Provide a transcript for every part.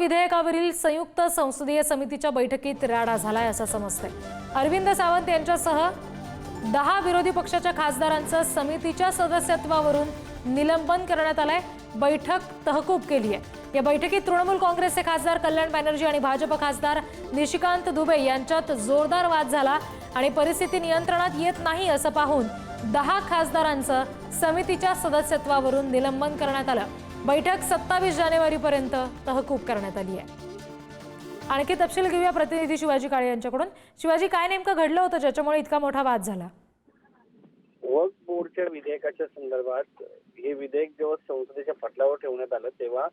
विधेयकावरील संयुक्त संसदीय समितीच्या बैठकीत राडा झालाय असं समजतंय. अरविंद सावंत यांच्यासह दहा विरोधी पक्षाच्या खासदारांचं समितीच्या सदस्यत्वावरून निलंबन करण्यात आलंय. बैठक तहकूब केली आहे या बैठकीत तृणमूल काँग्रेसचे खासदार कल्याण बॅनर्जी आणि भाजप खासदार निशिकांत दुबे यांच्यात जोरदार वाद झाला आणि परिस्थिती नियंत्रणात येत नाही असं पाहून दहा खासदारांचं समितीच्या सदस्यत्वावरून निलंबन करण्यात आलं. बैठक सत्तावीस जानेवारीपर्यंत तहकूब करण्यात आली आहे. आणखी तपशील घेऊया प्रतिनिधी शिवाजी काळे यांच्याकडून. शिवाजी काय नेमकं घडलं होतं ज्याच्यामुळे इतका मोठा वाद झाला? वक्फ बोर्डच्या विधेयकाच्या संदर्भात हे विधेयक जेव्हा संसदेच्या पटलावर ठेवण्यात आलं तेव्हा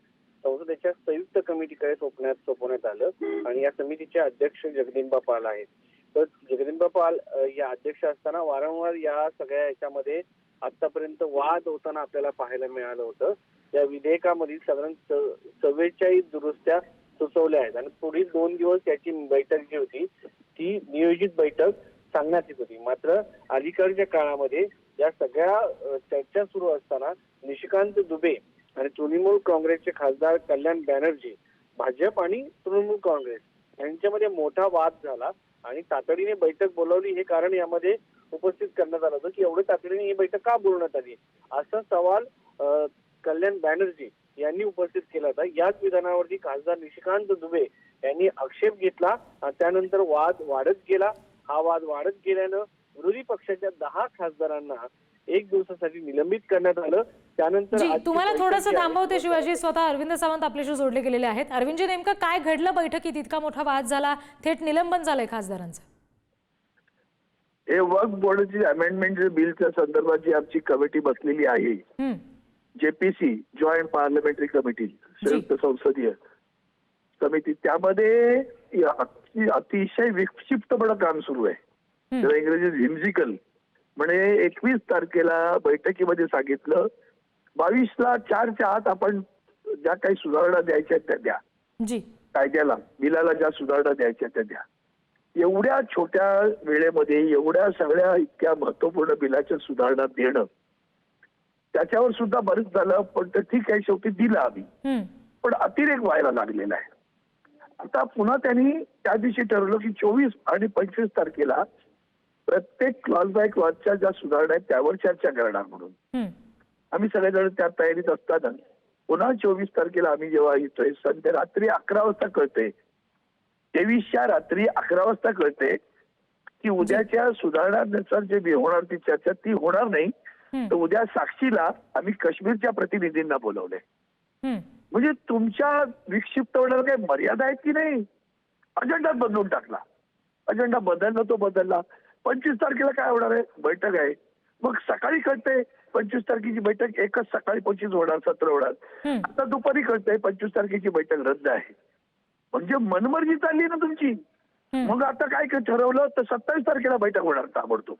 संसदेच्या संयुक्त कमिटीकडे सोपण्यात सोपवण्यात आलं आणि या समितीचे अध्यक्ष जगदिंबा पाल आहेत. तर जगदिंबा पाल या अध्यक्ष असताना वारंवार या सगळ्या याच्यामध्ये आतापर्यंत वाद होताना आपल्याला पाहायला मिळालं होतं. या विधेयकामधील साधारण चव्वेचाळीस दुरुस्त्या सुचवल्या आहेत. आणि पुढील दोन दिवस त्याची बैठक जी होती ती नियोजित बैठक सांगण्यात येत होती. मात्र अलीकडच्या काळामध्ये या सगळ्या चर्चा सुरू असताना निशिकांत दुबे आणि तृणमूल काँग्रेसचे खासदार कल्याण बॅनर्जी भाजप आणि तृणमूल काँग्रेस यांच्यामध्ये मोठा वाद झाला आणि तातडीने बैठक बोलावली. हे कारण यामध्ये उपस्थित करण्यात आलं होतं की एवढं तातडीने ही बैठक का बोलवण्यात आली? असा सवाल कल्याण बॅनर्जी यांनी उपस्थित केला होता. याच विधानावरती खासदार निशिकांत दुबे यांनी आक्षेप घेतला त्यानंतर वाद वाढत गेला. हा वाद वाढत गेल्यानं विरोधी पक्षाच्या दहा खासदारांना एक दिवसासाठी निलंबित करण्यात आलं. त्यानंतर तुम्हाला थोडंसं थांबवते शिवाजी. स्वतः अरविंद सावंत आपल्याशी जोडले गेलेले आहेत. अरविंदजी नेमकं काय घडलं बैठकीत? इतका मोठा वाद झाला थेट निलंबन झालंय खासदारांचं. हे वक्फ बोर्डची अमेंडमेंट बिलच्या संदर्भात जी आमची कमिटी बसलेली आहे जेपीसी जॉईंट पार्लमेंटरी कमिटी संयुक्त संसदीय समिती त्यामध्ये अतिशय विक्षिप्तपणे काम सुरू आहे. त्याला इंग्रजीत व्हिम्झिकल म्हणजे एकवीस तारखेला बैठकीमध्ये सांगितलं बावीसला चारच्या आत आपण ज्या काही सुधारणा द्यायच्या त्या द्या. जी. कायद्याला बिलाला ज्या सुधारणा द्यायच्या त्या द्या. एवढ्या छोट्या वेळेमध्ये एवढ्या सगळ्या इतक्या महत्त्वपूर्ण बिलाच्या सुधारणा देणं त्याच्यावर सुद्धा बरंच झालं पण ते ठीक आहे शेवटी दिलं आम्ही. पण अतिरेक व्हायला लागलेला आहे. आता पुन्हा त्यांनी त्या दिवशी ठरवलं की चोवीस आणि पंचवीस तारखेला प्रत्येक क्लॉज बाय क्लॉजच्या ज्या सुधारणा आहेत त्यावर चर्चा करणार म्हणून. आम्ही सगळेजण त्या तयारीत असताना पुन्हा चोवीस तारखेला आम्ही जेव्हा येतोय संध्या रात्री अकरा वाजता कळते तेवीसच्या रात्री अकरा वाजता कळते की उद्याच्या सुधारणानुसार जे बी होणार ती चर्चा ती होणार नाही. तर उद्या साक्षीला आम्ही काश्मीरच्या प्रतिनिधींना बोलवले. म्हणजे तुमच्या विक्षिप्त होण्याला काही मर्यादा आहेत की नाही? अजेंडा बदलून टाकला. अजेंडा बदलला तो बदलला. पंचवीस तारखेला काय होणार आहे? बैठक आहे. मग सकाळी कळते पंचवीस तारखेची बैठक एकच सकाळी पंचवीस होणार सत्र होणार. आता दुपारी कळतंय पंचवीस तारखेची बैठक रद्द आहे. म्हणजे मनमर्जी चालली ना तुमची. मग आता काय ठरवलं तर सत्तावीस तारखेला बैठक होणार ताबडतोब.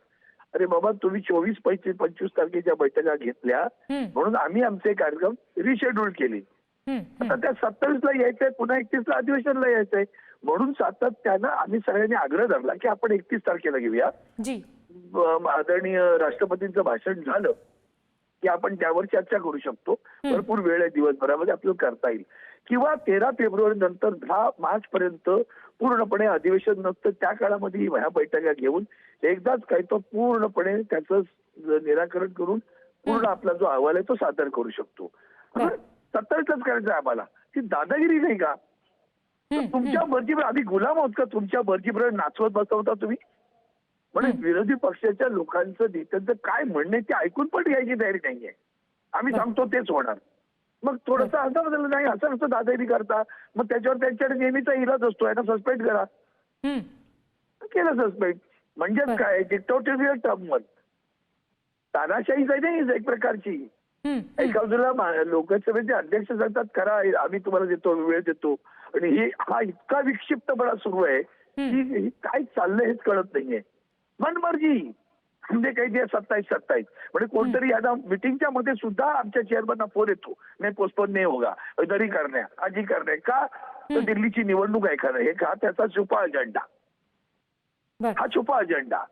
अरे बाबा तुम्ही चोवीस पंचवीस पंचवीस तारखेच्या बैठका घेतल्या. म्हणून आम्ही आमचे कार्यक्रम रिशेड्यूल केले. आता त्या सत्तावीसला यायचंय पुन्हा एकतीसला अधिवेशनला यायचंय. म्हणून सातत्यानं आम्ही सगळ्यांनी आग्रह धरला की आपण एकतीस तारखेला घेऊया. आदरणीय राष्ट्रपतींचं भाषण झालं की आपण त्यावर चर्चा करू शकतो. भरपूर वेळ आहे दिवसभरामध्ये आपल्याला करता येईल. किंवा तेरा फेब्रुवारी नंतर दहा मार्च पर्यंत पूर्णपणे अधिवेशन नसतं त्या काळामध्ये ह्या बैठका घेऊन एकदाच काय तो पूर्णपणे त्याचं निराकरण करून पूर्ण आपला जो अहवाल आहे तो सादर करू शकतो. सत्तावीसलाच करायचं आहे आम्हाला ती दादागिरी नाही का? तुमच्या मर्जीवर आधी गुलाम आहोत का तुमच्या मर्जीवर नाचवत बसवता तुम्ही? म्हणजे विरोधी पक्षाच्या लोकांचं नेत्यांचं काय म्हणणं ते ऐकून पण घ्यायची तयारी नाहीये. आम्ही सांगतो तेच होणार. मग थोडंसं असं बदललं नाही असं असं दादागिरी करता. मग त्याच्यावर त्यांच्याकडे नेहमीचा इलाज असतो यांना सस्पेंड करा. केलं सस्पेंड म्हणजेच. काय? डिक्टोटेरियल टर्म मत तानाशाहीच आहे नाही एक प्रकारची. एका बाजूला लोकसभेचे अध्यक्ष सांगतात करा आम्ही तुम्हाला देतो वेळ देतो. आणि हे हा इतका विक्षिप्तपणा सुरू आहे की काय चाललंय हेच कळत नाहीये. मनमर्जी. म्हणजे काही दिवस सत्तावीस सत्तावीस. म्हणजे कोणतरी यांना मिटिंगच्या मध्ये सुद्धा आमच्या चेअरमनना फोन येतो. नाही पोस्टपोन नाही होगा. दरी करण्या आजी करण्या. का? तर दिल्लीची निवडणूक आहे खरं. हे का? त्याचा छुपा अजेंडा हा छुपा अजेंडा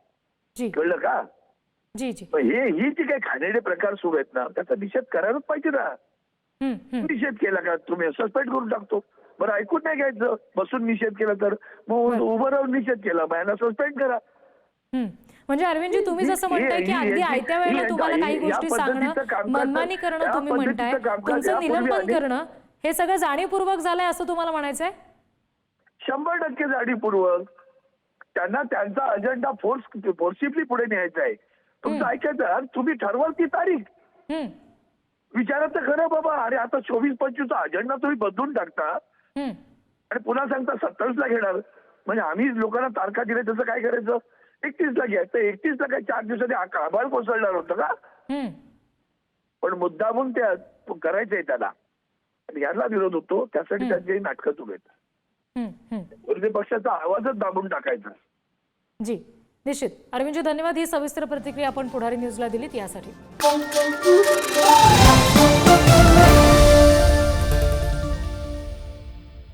कळलं का? जी जी. मग हे ही जी काही खाणेडे प्रकार सुरू आहेत ना त्याचा निषेध करायलाच पाहिजे ना. निषेध केला का? तुम्ही सस्पेंड करून टाकतो. बरं ऐकून नाही घ्यायचं. बसून निषेध केला तर. मग उभं राहून निषेध केला. मग यांना सस्पेंड करा. म्हणजे अरविंदजी तुम्ही जसं म्हणताय की अगदी आयत्या वेळेला तुम्हाला काही गोष्टी सांगणं मनमानी करणं तुम्ही म्हणताय. तुमचं निलंबन करणं हे सगळं जाणीवपूर्वक झालंय असं तुम्हाला म्हणायचंय? शंभर टक्के जाणीवपूर्वक. त्यांना त्यांचा अजेंडा फोर्स फोर्सिबली पुढे न्यायचा आहे. तुमचं ऐकायचं तुम्ही ठरवाल ती तारीख. विचारायचं खरं बाबा अरे आता चोवीस पंचवीसचा अजेंडा तुम्ही बदलून टाकता. आणि पुन्हा सांगता सत्तावीसला घेणार. म्हणजे आम्ही लोकांना तारखा दिल्या त्याचं काय करायचं? एकतीसला घ्यायचं. एकतीसला काय चार दिवसांनी आभाळ कोसळणार होतं का. पण मुद्दामून ते करायचंय त्याला. याला विरोध होतो. त्यासाठी त्यांची नाटकं सुरू आहेत. विरोधी पक्षाचा आवाजच दाबून टाकायचा. जी निश्चित. अरविंदजी धन्यवाद. ही सविस्तर प्रतिक्रिया आपण पुढारी न्यूजला दिलीत यासाठी.